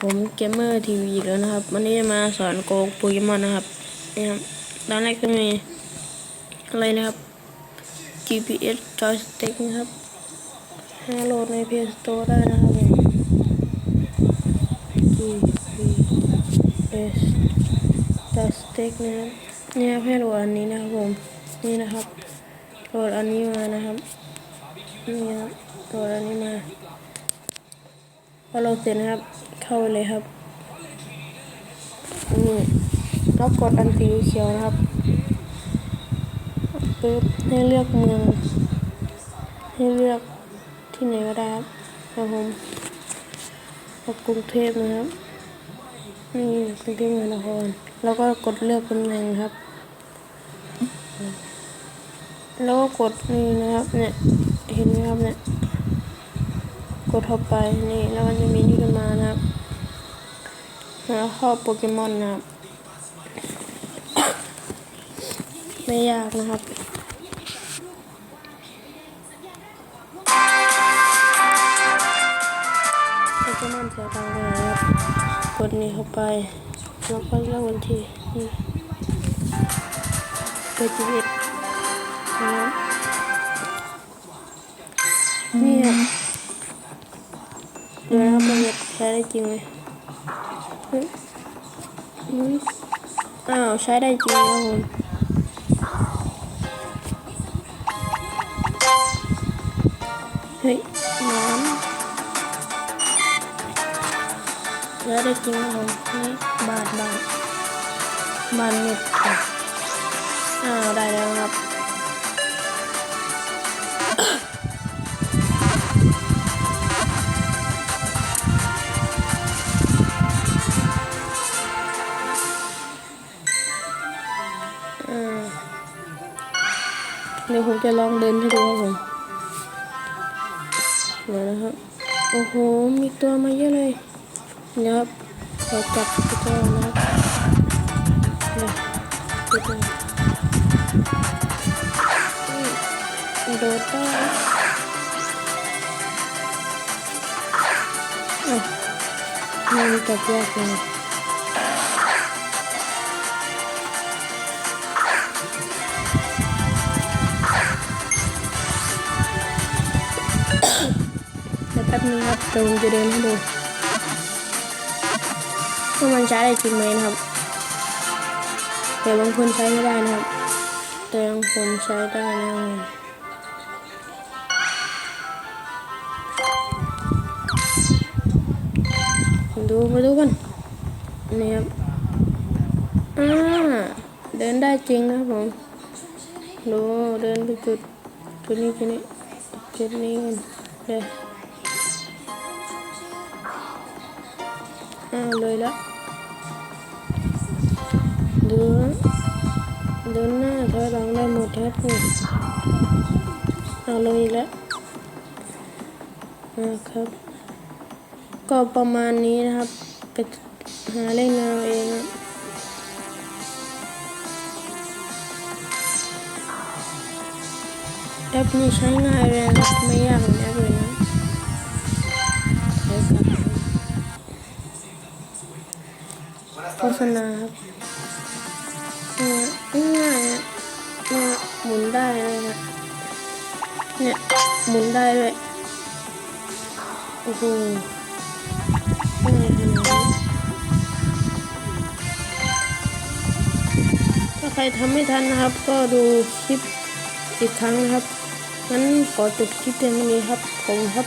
ผมเกมเมอร์ทีวีแล้วนะครับ วันนี้จะมาสอนโกงโปเกมอนนะครับนี่ครับตอนแรกก็มีอะไรนะครับ GPS joystick นะครับให้โหลดใน Play Store ได้นะครับ GPS joystick นะครับนี่ยให้โหลดอันนี้นะครับผมนี่นะครับโหลดอันนี้มานะครับนี่ครับโหลดอันนี้มา พอเราเสร็จนะครับ เข้าไปเลยครับนี่แล้วกดอันสีเขียวนะครับปึ๊บให้เลือกเมือง ให้เลือกที่ไหนก็ได้ครับครับผมเอากรุงเทพนะครับนี่กรุงเทพมหานครแล้วก็กดเลือกตำแหน่งครับ แล้วก็กดนี่นะครับเนี่ยเห็นไหมครับเนี่ย กดเข้าไปนี่แล้วมันจะมีนี่ขึ้นมานะครับแล้วเข้าโปเกมอนนะครับ ไม่ยากนะครับโปเกมอนเสียตังค์ไปไหนครับกดนี่เข้าไปแล้วก็เลือกวันที่นี่เปิดจีบนะครับนี่ ช้ได้จริงไหมเฮ้ยเฮ้ยอ้าว ใช้ได้จริงครับผมเฮ้ยน้ำใช้ได้จริงครับผมนี่บาทบาทบาทเน็ตค่ะอ้าว ได้แล้วครับ เดี๋ยวผมจะลองเดินให้ดูครับผมเดี๋ยวนะครับ โอ้โห มีตัวมาเยอะเลยเดี๋ยครับขอจับตัวนะครับเนี่ยตัวโดดได้อะมันจับยากเลย เดี๋ยวแป๊บนึงครับเดี๋ยวผมจะเดินให้ดูว่ามันใช้ได้จริงไหมนะครับ แต่บางคนใช้ไม่ได้นะครับ แต่บางคนใช้ได้นะครับดูมาดูกันนี่ครับอ่าเดินได้จริงนะครับผมดูเดินไปจุดจุดนี้จุดนี้จุดนี้กัน เลยอ่าเลยละดูเดินหน้าถอยหลังได้หมดครับผมเอาเลยละนะครับ ก็ประมาณนี้นะครับไปหาเล่นเอาเองนะแอปนี้ใช้ง่ายเลยนะครับไม่ยากเหมือนแอปเลย ษณาครับง่ายๆอะหมุนได้เลยนะเนี่ยหมุนได้เลยโอ้โหถ้าใครทำไม่ทันนะครับ ก็ดูคลิปอีกครั้งนะครับงั้นขอจบคลิปเพียงนี้ครับผมครับ